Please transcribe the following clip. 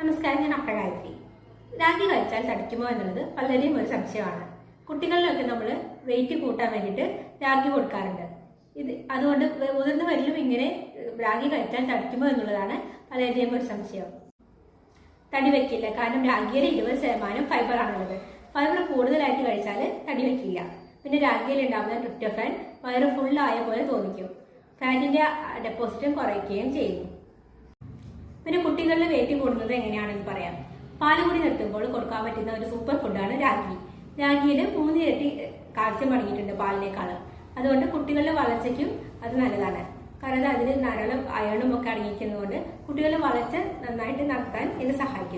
നമസ്കാരം ഞാൻ അപ്പഴായത്രി രാഗി കഴിച്ചാൽ തടിക്കുമോ എന്നുള്ളത് വളരെയും ഒരു സംശയമാണ്. കുട്ടികളിലൊക്കെ നമ്മൾ വെയിറ്റ് കൂട്ടാൻ വേണ്ടിയിട്ട് രാഗി കൊടുക്കാറുണ്ട്. ഇത് അതുകൊണ്ട് മുതിർന്നവരിലും ഇങ്ങനെ രാഗി കഴിച്ചാൽ തടിക്കുമോ എന്നുള്ളതാണ് വളരെയും ഒരു സംശയം. തടി വെക്കില്ല കാരണം രാഗിയിൽ ഇരുപത് ശതമാനം ഫൈബർ ആണുള്ളത്. ഫൈബർ കൂടുതലായിട്ട് കഴിച്ചാൽ തടി വെക്കില്ല. പിന്നെ രാഗിയിൽ ഉണ്ടാകുന്ന ട്രിപ്റ്റോഫാൻ വയറ് ഫുള്ളായ പോലെ തോന്നിക്കും. ഫാറ്റിന്റെ ഡെപ്പോസിറ്റും കുറയ്ക്കുകയും ചെയ്യുന്നു പിന്നെ കുട്ടികളിൽ വെയിറ്റ് കൂടുന്നത് എങ്ങനെയാണെന്ന് പറയാം. പാലുകൂടി നിർത്തുമ്പോൾ കൊടുക്കാൻ പറ്റുന്ന ഒരു സൂപ്പർ ഫുഡാണ് രാഗി. രാഗിയിൽ മൂന്ന് ഇരട്ടി കാൽസ്യം അടങ്ങിയിട്ടുണ്ട് പാലിനേക്കാളും. അതുകൊണ്ട് കുട്ടികളുടെ വളർച്ചയ്ക്കും അത് നല്ലതാണ്. കാരണം അതിൽ ധാരാളം അയണും ഒക്കെ അടങ്ങിയിരിക്കുന്നതുകൊണ്ട് കുട്ടികളുടെ വളർച്ച നന്നായിട്ട് നടത്താൻ ഇത് സഹായിക്കുന്നു